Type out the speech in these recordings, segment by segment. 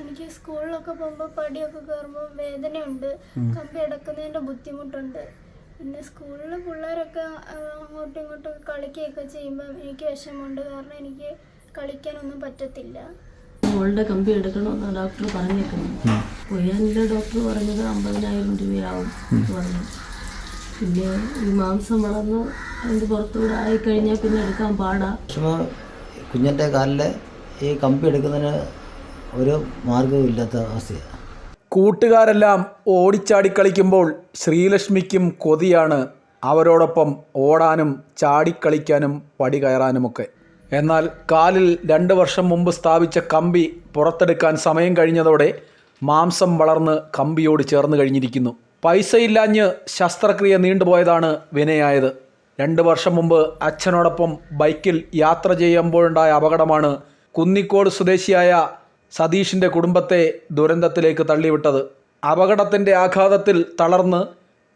എനിക്ക് സ്കൂളിലൊക്കെ പോകുമ്പോൾ പടിയൊക്കെ കയറുമ്പോൾ വേദനയുണ്ട്. കമ്പി അടക്കുന്നതിന്റെ ബുദ്ധിമുട്ടുണ്ട്. പിന്നെ സ്കൂളിൽ പിള്ളേരൊക്കെ അങ്ങോട്ടും ഇങ്ങോട്ടും കളിക്കുകയൊക്കെ ചെയ്യുമ്പോൾ എനിക്ക് വിഷമമുണ്ട്. കാരണം എനിക്ക് കളിക്കാനൊന്നും പറ്റത്തില്ല. മോളുടെ കമ്പി എടുക്കണമെന്ന് ഡോക്ടർ പറഞ്ഞേക്കുന്നു കൊയ്യാനിലെ ഡോക്ടർ പറഞ്ഞത് അമ്പതിനായിരം രൂപയാവും പറഞ്ഞു. പിന്നെ ഈ മാംസം വളർന്ന് അതിന്റെ പുറത്തുകൂടെ ആയിക്കഴിഞ്ഞാൽ പിന്നെ എടുക്കാൻ പാടാ. വിഷമം കുഞ്ഞിന്റെ കാലിൽ ഈ കമ്പി എടുക്കുന്നതിന് ഒരു മാർഗവും ഇല്ലാത്ത അവസ്ഥയാണ് കൂട്ടുകാരെല്ലാം ഓടിച്ചാടി കളിക്കുമ്പോൾ ശ്രീലക്ഷ്മിക്കും കൊതിയാണ് അവരോടൊപ്പം ഓടാനും ചാടിക്കളിക്കാനും പടി കയറാനുമൊക്കെ. എന്നാൽ കാലിൽ രണ്ട് വർഷം മുമ്പ് സ്ഥാപിച്ച കമ്പി പുറത്തെടുക്കാൻ സമയം കഴിഞ്ഞതോടെ മാംസം വളർന്ന് കമ്പിയോട് ചേർന്ന് കഴിഞ്ഞിരിക്കുന്നു. പൈസയില്ലാഞ്ഞ് ശസ്ത്രക്രിയ നീണ്ടുപോയതാണ് വിനയായത്. രണ്ട് വർഷം മുമ്പ് അച്ഛനോടൊപ്പം ബൈക്കിൽ യാത്ര ചെയ്യുമ്പോഴുണ്ടായ അപകടമാണ് കുന്നിക്കോട് സ്വദേശിയായ സതീഷിന്റെ കുടുംബത്തെ ദുരന്തത്തിലേക്ക് തള്ളിവിട്ടത്. അപകടത്തിന്റെ ആഘാതത്തിൽ തളർന്ന്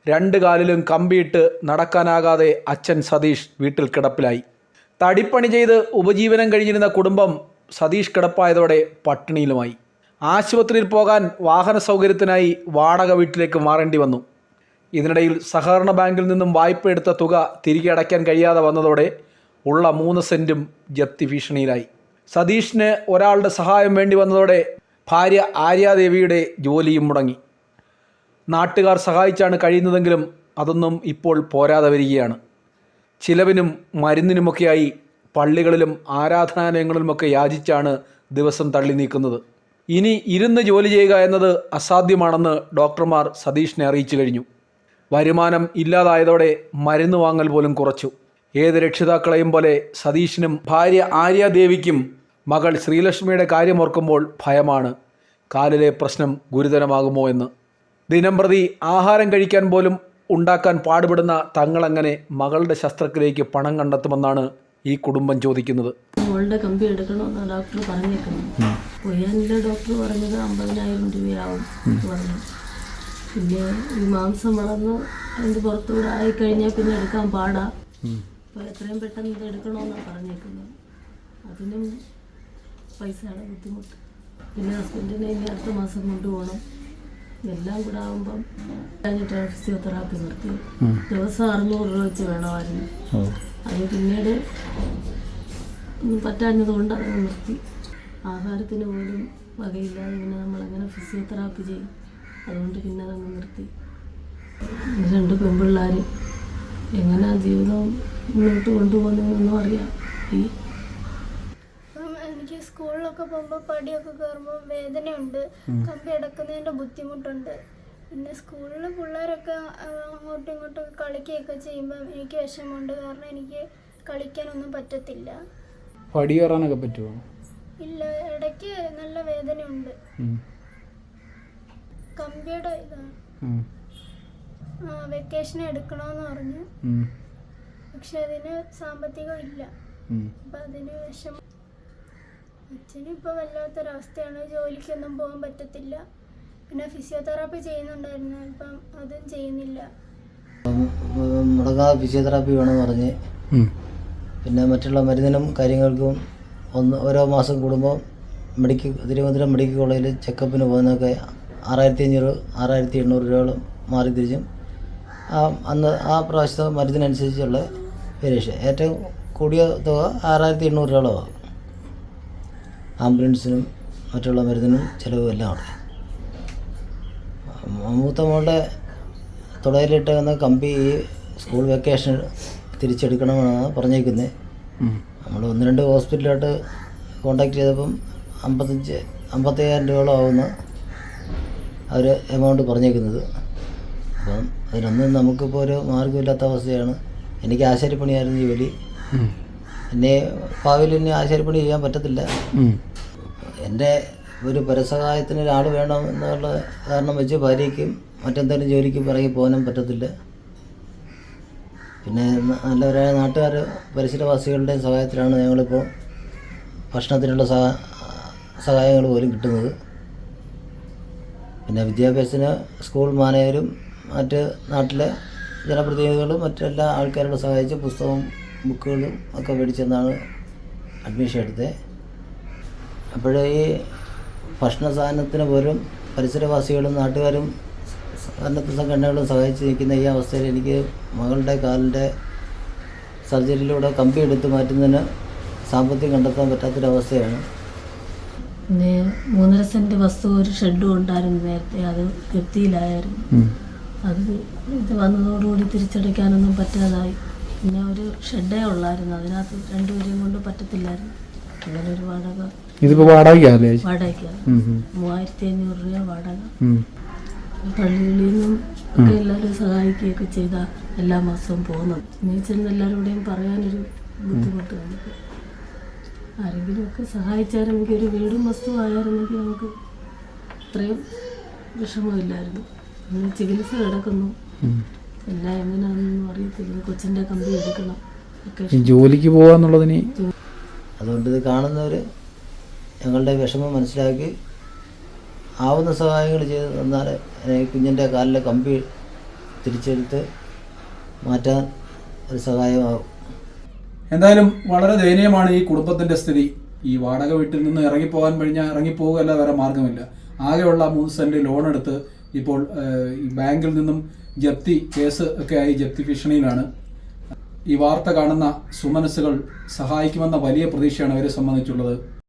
രണ്ട് കാലിലും കമ്പിയിട്ട് നടക്കാനാകാതെ അച്ഛൻ സതീഷ് വീട്ടിൽ കിടപ്പിലായി. തടിപ്പണി ചെയ്ത് ഉപജീവനം കഴിഞ്ഞിരുന്ന കുടുംബം സതീഷ് കിടപ്പായതോടെ പട്ടിണിയിലുമായി. ആശുപത്രിയിൽ പോകാൻ വാഹന സൗകര്യത്തിനായി വാടക വീട്ടിലേക്ക് മാറേണ്ടി വന്നു. ഇതിനിടയിൽ സഹകരണ ബാങ്കിൽ നിന്നും വായ്പ എടുത്ത തുക തിരികെ അടയ്ക്കാൻ കഴിയാതെ വന്നതോടെ ഉള്ള മൂന്ന് സെന്റും ജപ്തി ഭീഷണിയിലായി. സതീഷിന് ഒരാളുടെ സഹായം വേണ്ടി വന്നതോടെ ഭാര്യ ആര്യാദേവിയുടെ ജോലിയും മുടങ്ങി. നാട്ടുകാർ സഹായിച്ചാണ് കഴിയുന്നതെങ്കിലും അതൊന്നും ഇപ്പോൾ പോരാതെ വരികയാണ്. ചിലവിനും മരുന്നിനുമൊക്കെയായി പള്ളികളിലും ആരാധനാലയങ്ങളിലുമൊക്കെ യാചിച്ചാണ് ദിവസം തള്ളി നീക്കുന്നത്. ഇനി ഇരുന്ന് ജോലി ചെയ്യുക എന്നത് അസാധ്യമാണെന്ന് ഡോക്ടർമാർ സതീഷിനെ അറിയിച്ചു കഴിഞ്ഞു. വരുമാനം ഇല്ലാതായതോടെ മരുന്ന് വാങ്ങൽ പോലും കുറച്ചു. ഏത് രക്ഷിതാക്കളെയും പോലെ സതീഷിനും ഭാര്യ ആര്യാദേവിക്കും മകൾ ശ്രീലക്ഷ്മിയുടെ കാര്യം ഓർക്കുമ്പോൾ ഭയമാണ്. കാലിലെ പ്രശ്നം ഗുരുതരമാകുമോ എന്ന്. ദിനംപ്രതി ആഹാരം കഴിക്കാൻ പോലും ഉണ്ടാക്കാൻ പാടുപെടുന്ന തങ്ങളെങ്ങനെ മകളുടെ ശസ്ത്രക്രിയയ്ക്ക് പണം കണ്ടെത്തുമെന്നാണ് ഈ കുടുംബം ചോദിക്കുന്നത്. മോളുടെ കമ്പി എടുക്കണമെന്ന് ഡോക്ടർ പറഞ്ഞേക്കുന്നു കൊയ്യാനിലെ ഡോക്ടർ പറഞ്ഞത് അമ്പതിനായിരം രൂപയാവും പറഞ്ഞു. പിന്നെ ഈ മാംസം വളർന്ന് അതിന്റെ പുറത്തുകൂടെ ആയിക്കഴിഞ്ഞാൽ പിന്നെ എടുക്കാൻ പാടാ. അപ്പോൾ എത്രയും പെട്ടെന്ന് ഇത് എടുക്കണമെന്നാണ് പറഞ്ഞേക്കുന്നത്. അതിനും പൈസയുടെ ബുദ്ധിമുട്ട്. പിന്നെ ഹസ്ബൻഡിനെ ഇനി അടുത്ത മാസം കൊണ്ടുപോകണം. എല്ലാം കൂടെ ആകുമ്പം കഴിഞ്ഞിട്ടാണ് ഫിസിയോതെറാപ്പി നിർത്തിയത് ദിവസം അറുന്നൂറ് രൂപ വെച്ച് വേണമായിരുന്നു അത് പിന്നീട് ഒന്നും പറ്റാഞ്ഞത് കൊണ്ട് അതങ്ങ് നിർത്തി. ആഹാരത്തിന് പോലും വകയില്ലാതെ പിന്നെ നമ്മളങ്ങനെ ഫിസിയോതെറാപ്പി ചെയ്യും? അതുകൊണ്ട് പിന്നെ അതങ്ങ് നിർത്തി. രണ്ട് പെൺപിള്ളേർ എങ്ങനെ ജീവിതം മുന്നോട്ട് കൊണ്ടുപോകുന്നതെന്നൊന്നും അറിയാം. എനിക്ക് സ്കൂളിലൊക്കെ പോകുമ്പോൾ പടിയൊക്കെ കയറുമ്പോൾ വേദനയുണ്ട്. കമ്പി അടക്കുന്നതിന്റെ ബുദ്ധിമുട്ടുണ്ട്. പിന്നെ സ്കൂളിലെ പിള്ളേരൊക്കെ അങ്ങോട്ടും ഇങ്ങോട്ടും കളിക്കുകയൊക്കെ ചെയ്യുമ്പോൾ എനിക്ക് വിഷമമുണ്ട്. കാരണം എനിക്ക് കളിക്കാനൊന്നും പറ്റത്തില്ല. പടി കയറാനൊക്കെ പറ്റുമോ ഇല്ല ഇടയ്ക്ക് നല്ല വേദനയുണ്ട്. കമ്പിയുടെ ഇതാണ്. വെക്കേഷൻ എടുക്കണമെന്ന് പറഞ്ഞ്. പക്ഷെ അതിന് സാമ്പത്തികം ഇല്ല. അപ്പം അതിന് വിഷമം. അച്ഛന് ഇപ്പൊ വല്ലാത്തൊരവസ്ഥയാണ്. ജോലിക്കൊന്നും പോകാൻ പറ്റത്തില്ല. പിന്നെ ഫിസിയോതെറാപ്പി ചെയ്യുന്നുണ്ടായിരുന്നു. ഇപ്പം അതും ചെയ്യുന്നില്ല. മുടങ്ങാതെ ഫിസിയോതെറാപ്പി വേണമെന്ന് പറഞ്ഞ്. പിന്നെ മറ്റുള്ള മരുന്നിനും കാര്യങ്ങൾക്കും ഒന്ന് ഓരോ മാസം കൂടുമ്പോൾ മെഡിക്കൽ തിരുവനന്തപുരം മെഡിക്കൽ കോളേജിൽ ചെക്കപ്പിന് പോകുന്നതൊക്കെ ആറായിരത്തി അഞ്ഞൂറ് ആറായിരത്തി എണ്ണൂറ് രൂപയോളം മാറി തിരിച്ചും ആ അന്ന് ആ പ്രാവശ്യത്തെ മരുന്നിനനുസരിച്ചുള്ള വേരിയേഷൻ ഏറ്റവും കൂടിയ തുക ആറായിരത്തി എണ്ണൂറ് രൂപയോളം ആകും ആംബുലൻസിനും മറ്റുള്ള മരുന്നിനും ചിലവും എല്ലാം ഉണ്ട് മൂത്ത മോളുടെ തുടയിലിട്ട് വന്ന കമ്പി ഈ സ്കൂൾ വെക്കേഷൻ തിരിച്ചെടുക്കണമെന്നാണ് പറഞ്ഞേക്കുന്നത് നമ്മൾ ഒന്ന് രണ്ട് ഹോസ്പിറ്റലായിട്ട് കോണ്ടാക്ട് ചെയ്തപ്പം അമ്പത്തഞ്ച് അമ്പത്തയ്യായിരം രൂപയോളം ആവുന്ന അവർ എമൗണ്ട് പറഞ്ഞേക്കുന്നത്. അപ്പം അതിനൊന്നും നമുക്കിപ്പോൾ ഒരു മാർഗമില്ലാത്ത അവസ്ഥയാണ് എനിക്ക് ആശാരിപ്പണിയായിരുന്നു ജോലി എന്നെ ഭാവിയിൽ ഇനി ആശാരിപ്പണി ചെയ്യാൻ പറ്റത്തില്ല. എന്റെ ഒരു പരസഹായത്തിന് ഒരാൾ വേണം എന്നുള്ള കാരണം വെച്ച് ഭാര്യയ്ക്കും മറ്റെന്തെങ്കിലും ജോലിക്ക് പിറകെ പോകാനും പറ്റത്തില്ല. പിന്നെ നല്ലവരായ നാട്ടുകാർ പരിസരവാസികളുടെയും സഹായത്തിലാണ് ഞങ്ങളിപ്പോൾ ഭക്ഷണത്തിനുള്ള സഹ സഹായങ്ങൾ പോലും കിട്ടുന്നത്. പിന്നെ വിദ്യാഭ്യാസത്തിന് സ്കൂൾ മാനേജരും മറ്റ് നാട്ടിലെ ജനപ്രതിനിധികളും മറ്റെല്ലാ ആൾക്കാരോട് സഹായിച്ച് പുസ്തകവും ബുക്കുകളും ഒക്കെ മേടിച്ചെന്നാണ് അഡ്മിഷൻ എടുത്തത്. അപ്പോഴേ ഈ ഭക്ഷണ സാധനത്തിന് പോലും പരിസരവാസികളും നാട്ടുകാരും സന്നദ്ധ സംഘടനകളും സഹായിച്ച് നിൽക്കുന്ന ഈ അവസ്ഥയിൽ എനിക്ക് മകളുടെ കാലിന്റെ സർജറിയിലൂടെ കമ്പി എടുത്ത് മാറ്റുന്നതിന് സാമ്പത്തികം കണ്ടെത്താൻ പറ്റാത്തൊരവസ്ഥയാണ്. പിന്നെ മൂന്നര സെന്റ് വസ്തു ഒരു ഷെഡും ഉണ്ടായിരുന്നു നേരത്തെ. അത് ഗപ്തിയിലായിരുന്നു അത് ഇത് വന്നതോടുകൂടി തിരിച്ചടയ്ക്കാനൊന്നും പറ്റാതായി. പിന്നെ ഒരു ഷെഡേ ഉള്ളായിരുന്നു. അതിനകത്ത് രണ്ടുപേരെയും കൊണ്ട് പറ്റത്തില്ലായിരുന്നു. അങ്ങനെ ഒരു വാടക വാടക വാടകയ്ക്കല്ലേ വാടകയ്ക്കാണ് മൂവായിരത്തി അഞ്ഞൂറ് രൂപ വാടക. പള്ളികളിൽ നിന്നും ഒക്കെ എല്ലാവരും സഹായിക്കുകയൊക്കെ ചെയ്ത എല്ലാ മാസവും പോകുന്നത് നീ ചെന്ന് എല്ലാവരോടെയും പറയാനൊരു ബുദ്ധിമുട്ട് നമുക്ക് ആരെങ്കിലും ഒക്കെ സഹായിച്ചാരെങ്കിൽ ഒരു വീടും വസ്തു ആയിരുന്നെങ്കിൽ നമുക്ക് ഇത്രയും വിഷമമില്ലായിരുന്നു. ചികിത്സ കിടക്കുന്നു എല്ലാം എങ്ങനെയാണെന്നൊന്നും അറിയത്തില്ല. കൊച്ചിന്റെ കമ്പി എടുക്കണം. ജോലിക്ക് പോവാന്നുള്ളതിന് അതുകൊണ്ട് ഇത് കാണുന്നവർ ഞങ്ങളുടെ വിഷമം മനസ്സിലാക്കി ആവുന്ന സഹായങ്ങൾ ചെയ്ത് തന്നാൽ കുഞ്ഞിന്റെ കാലിലെ കമ്പി തിരിച്ചെടുത്ത് മാറ്റാൻ ഒരു സഹായമാകും എന്തായാലും വളരെ ദയനീയമാണ് ഈ കുടുംബത്തിന്റെ സ്ഥിതി. ഈ വാടക വീട്ടിൽ നിന്ന് ഇറങ്ങിപ്പോകാൻ കഴിഞ്ഞാൽ ഇറങ്ങിപ്പോകുക അല്ലാതെ വേറെ മാർഗമില്ല ആകെയുള്ള മൂന്ന് സെന്റ് ലോൺ എടുത്ത് ഇപ്പോൾ ബാങ്കിൽ നിന്നും ജപ്തി കേസ് ഒക്കെ ആയി ജപ്തി ഭീഷണിയിലാണ്. ഈ വാർത്ത കാണുന്ന സുമനസ്സുകൾ സഹായിക്കുമെന്ന വലിയ പ്രതീക്ഷയാണ് അവരെ സംബന്ധിച്ചുള്ളത്.